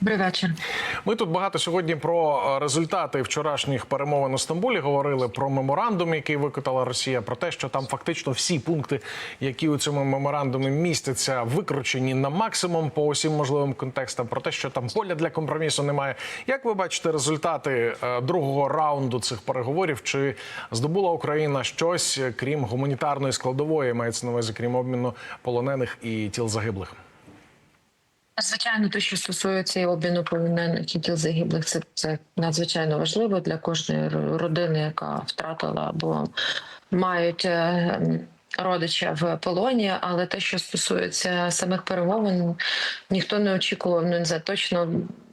Добрий. Ми тут багато сьогодні про е, результати вчорашніх перемовин у Стамбулі говорили про меморандум, який викотала Росія, про те, що там фактично всі пункти, які у цьому меморандумі містяться, викручені на максимум по усім можливим контекстам. Про те, що там поля для компромісу немає. Як ви бачите результати е, другого раунду цих переговорів? Чи здобула Україна щось крім гуманітарної складової, мається на увазі крім обміну полонених і тіл загиблих? Звичайно, те, що стосується і обміну полонених і тіл загиблих, це, це надзвичайно важливо для кожної родини, яка втратила або мають е, родича в полоні. Але те, що стосується самих перемовин, ніхто не очікував. Ну не точно.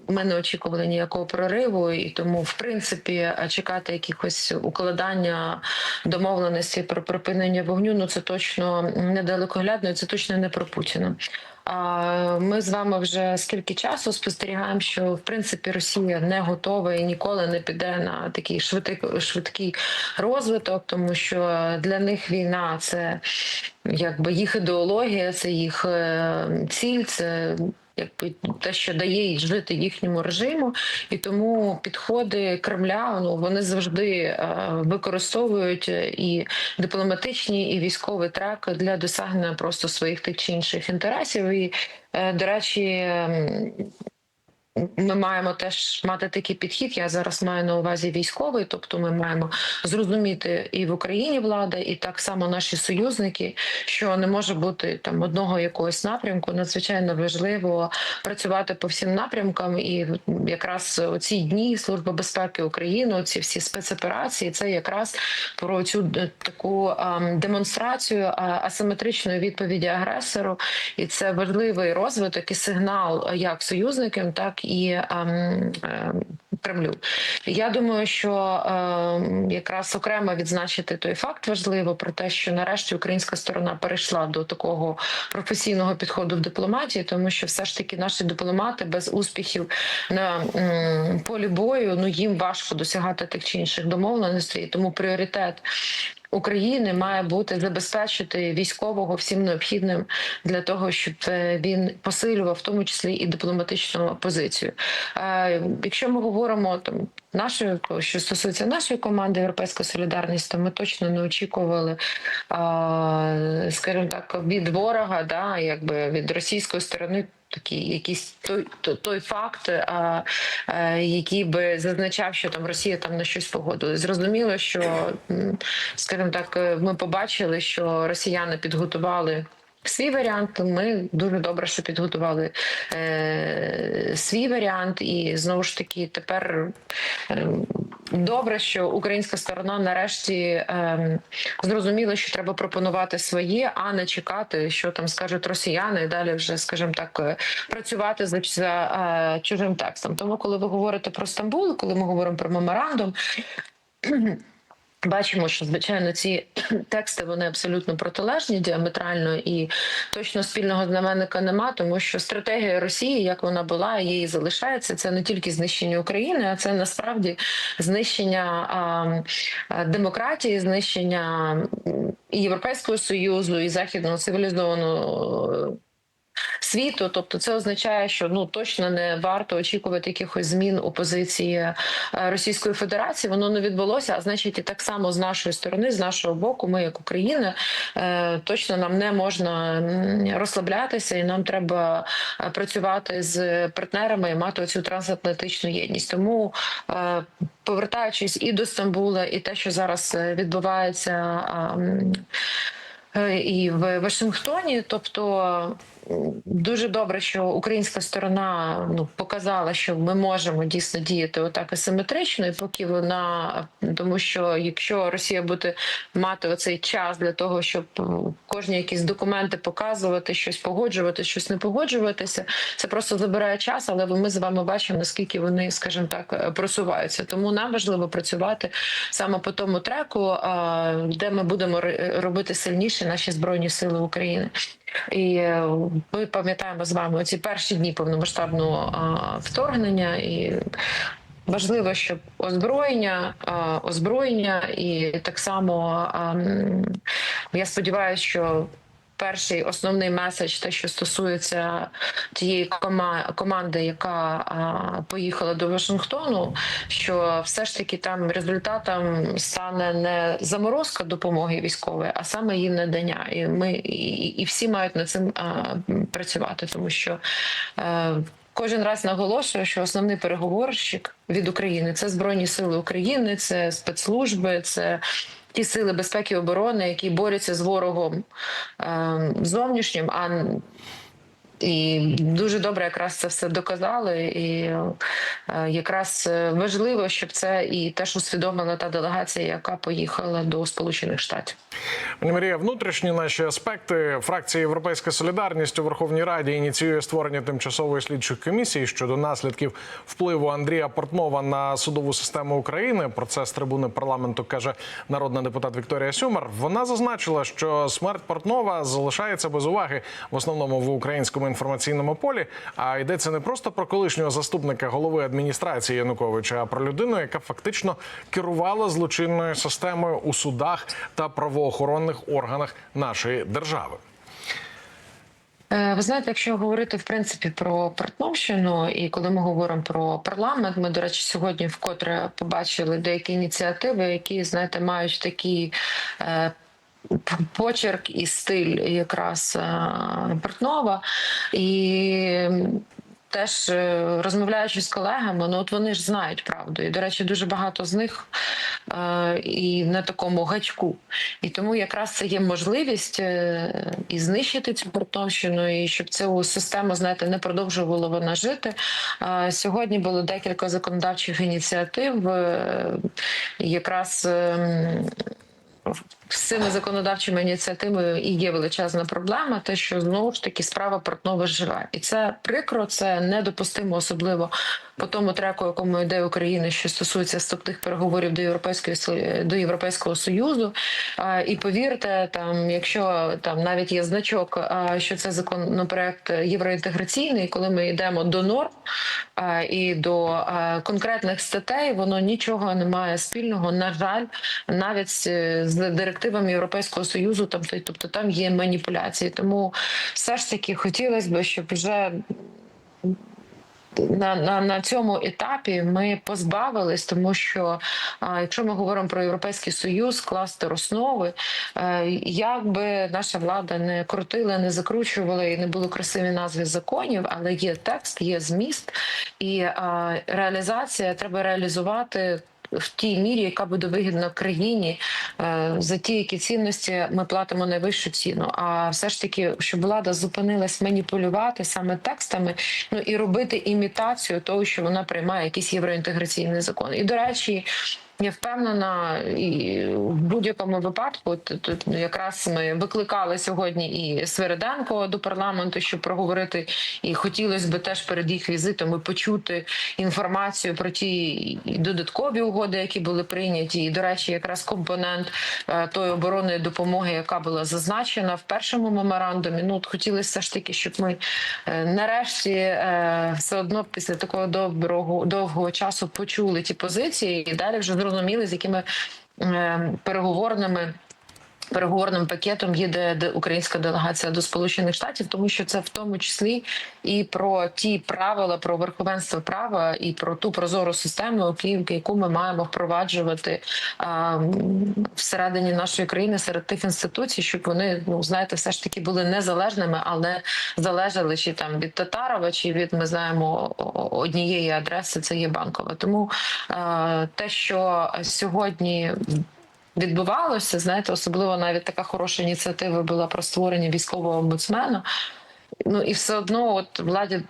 Ми не очікували ніякого прориву, і тому, в принципі, чекати якихось укладання домовленості про припинення вогню. Ну це точно недалекоглядно, і це точно не про Путіна. А ми з вами вже скільки часу спостерігаємо, що в принципі Росія не готова і ніколи не піде на такий швидкий швидкий розвиток, тому що для них війна це якби їх ідеологія, це їх е, ціль, це якби те, що дає їй жити їхньому режиму, і тому підходи Кремля ну вони завжди е, використовують і дипломатичні, і військові трек для досягнення просто своїх тих чи інших інтересів. І е, до речі. Ми маємо теж мати такий підхід. Я зараз маю на увазі військовий, тобто ми маємо зрозуміти і в Україні влада, і так само наші союзники, що не може бути там одного якогось напрямку. Надзвичайно важливо працювати по всім напрямкам. І якраз ці дні Служба безпеки України, ці всі спецоперації, це якраз про цю таку ем, демонстрацію асиметричної відповіді агресору, і це важливий розвиток і сигнал як союзникам, так і ем, ем, Кремлю. Я думаю, що ем, якраз окремо відзначити той факт важливо про те, що нарешті українська сторона перейшла до такого професійного підходу в дипломатії, тому що все ж таки наші дипломати без успіхів на полі бою ну їм важко досягати тих чи інших домовленостей, тому пріоритет. України має бути забезпечити військового всім необхідним для того, щоб е, він посилював в тому числі і дипломатичну позицію. Е, Якщо ми говоримо там нашої, що стосується нашої команди Європейська Солідарність, то ми точно не очікували, скажімо так, від ворога, да, якби від російської сторони. Такий якийсь той той, той факт, а, а, який би зазначав, що там Росія там на щось погодила. Зрозуміло, що скажімо так, е, ми побачили, що росіяни підготували. Свій варіант ми дуже добре, що підготували е, свій варіант, і знову ж таки тепер е, добре, що українська сторона нарешті е, зрозуміла, що треба пропонувати своє, а не чекати, що там скажуть росіяни, і далі вже, скажімо так, е, працювати за, за е, чужим текстом. Тому, коли ви говорите про Стамбул, коли ми говоримо про меморандум. Бачимо, що звичайно ці тексти вони абсолютно протилежні, діаметрально і точно спільного знаменника нема, тому що стратегія Росії, як вона була, її залишається. Це не тільки знищення України, а це насправді знищення а, а, демократії, знищення і Європейського союзу і західного цивілізованого світу. Тобто, це означає, що ну точно не варто очікувати якихось змін у позиції е, Російської Федерації. Воно не відбулося. А значить, і так само з нашої сторони, з нашого боку, ми, як Україна, е, точно нам не можна розслаблятися, і нам треба е, працювати з партнерами і мати цю трансатлантичну єдність. Тому повертаючись і до Стамбула, і те, що зараз відбувається. І в Вашингтоні, тобто дуже добре, що українська сторона ну показала, що ми можемо дійсно діяти отак асиметрично, і поки вона тому, що якщо Росія буде мати оцей час для того, щоб кожні якісь документи показувати, щось погоджувати, щось не погоджуватися, це просто забирає час, але ми з вами бачимо наскільки вони, скажімо так, е, просуваються. Тому нам важливо працювати саме по тому треку, де ми будемо робити сильніше наші збройні сили України. І е, ми пам'ятаємо з вами ці перші дні повномасштабного вторгнення і. Важливо, щоб озброєння, озброєння, і так само я сподіваюся, що перший основний меседж, те, що стосується тієї кома- команди, яка поїхала до Вашингтону, що все ж таки там результатом стане не заморозка допомоги військової, а саме її надання. І ми і, і всі мають над цим працювати, тому що. Е, Кожен раз наголошую, що основний переговорщик від України це Збройні Сили України, це спецслужби, це ті сили безпеки і оборони, які борються з ворогом е, зовнішнім. А і дуже добре якраз це все доказали. І е, якраз е, важливо, щоб це і теж усвідомила та делегація, яка поїхала до Сполучених Штатів. Пані Марія, внутрішні наші аспекти фракція Європейська Солідарність у Верховній Раді ініціює створення тимчасової слідчої комісії щодо наслідків впливу Андрія Портнова на судову систему України. Про це з трибуни парламенту каже народна депутат Вікторія Сюмар. Вона зазначила, що смерть Портнова залишається без уваги в основному в українському інформаційному полі. А йдеться не просто про колишнього заступника голови адміністрації Януковича, а про людину, яка фактично керувала злочинною системою у судах та правоохоронних органах нашої держави. Е, Ви знаєте, якщо говорити в принципі про партновщину, і коли ми говоримо про парламент, ми, до речі, сьогодні вкотре побачили деякі ініціативи, які знаєте, мають такі. Е, Почерк і стиль якраз е, Портнова, і теж е, розмовляючи з колегами, ну от вони ж знають правду. І, до речі, дуже багато з них е, і на такому гачку. І тому якраз це є можливість е, і знищити цю Портновщину, і щоб цю систему, знаєте, не продовжувала вона жити. Е, Сьогодні було декілька законодавчих ініціатив, е, якраз. ем, з цими законодавчими ініціативами і є величезна проблема, те, що знову ж таки справа Портнова живе, і це прикро, це недопустимо, особливо по тому треку, якому йде Україна, що стосується вступних переговорів до європейської до європейського союзу. І повірте, там, якщо там навіть є значок, що це законопроект євроінтеграційний, коли ми йдемо до норм і до конкретних статей, воно нічого не має спільного. На жаль, навіть з директивами Європейського союзу, там тобто там є маніпуляції. Тому все ж таки хотілося б, щоб вже на, на, на цьому етапі ми позбавились, тому що а, якщо ми говоримо про європейський союз, кластер основи, е, як би наша влада не крутила, не закручувала і не було красиві назви законів, але є текст, є зміст, і а, реалізація треба реалізувати. В тій мірі, яка буде вигідна країні, е, за ті, які цінності ми платимо найвищу ціну. А все ж таки, щоб влада зупинилась маніпулювати саме текстами, ну і робити імітацію того, що вона приймає якийсь євроінтеграційний закон. І до речі. Я впевнена, і в будь-якому випадку тут, якраз ми викликали сьогодні і Свериденко до парламенту, щоб проговорити. І хотілося б теж перед їх візитом і почути інформацію про ті додаткові угоди, які були прийняті. І, до речі, якраз компонент е, тої оборонної допомоги, яка була зазначена в першому меморандумі. Ну от хотілося все ж таки, щоб ми е, нарешті е, все одно після такого доброго довгого часу почули ті позиції і далі вже зрозуміли, з якими е, переговорними. Переговорним пакетом їде українська делегація до Сполучених Штатів, тому що це в тому числі і про ті правила про верховенство права, і про ту прозору систему, яку- ми маємо впроваджувати а, всередині нашої країни серед тих інституцій, щоб вони ну знаєте, все ж таки були незалежними, але залежали чи там від Татарова, чи від ми знаємо однієї адреси. Це є банкова. Тому е, те, що сьогодні відбувалося, знаєте, особливо навіть така хороша ініціатива була про створення військового омбудсмена. Ну і все одно, от владі.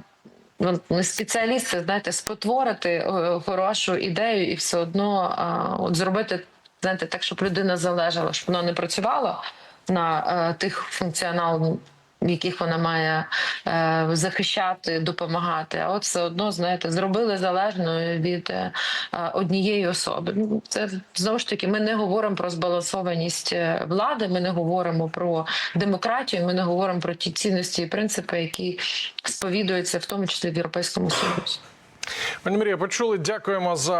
Ну, спеціалісти, знаєте, спотворити е, хорошу ідею і все одно а, от зробити, знаєте, так, щоб людина залежала, щоб вона не працювала на а, тих функціонал, яких вона має е, захищати, допомагати. А от все одно, знаєте, зробили залежною від е, однієї особи. Ну, Це знову ж таки, ми не говоримо про збалансованість е, влади, ми не говоримо про демократію, ми не говоримо про ті цінності і принципи, які сповідуються в тому числі в Європейському Союзі. Пані Марія, почули. Дякуємо за.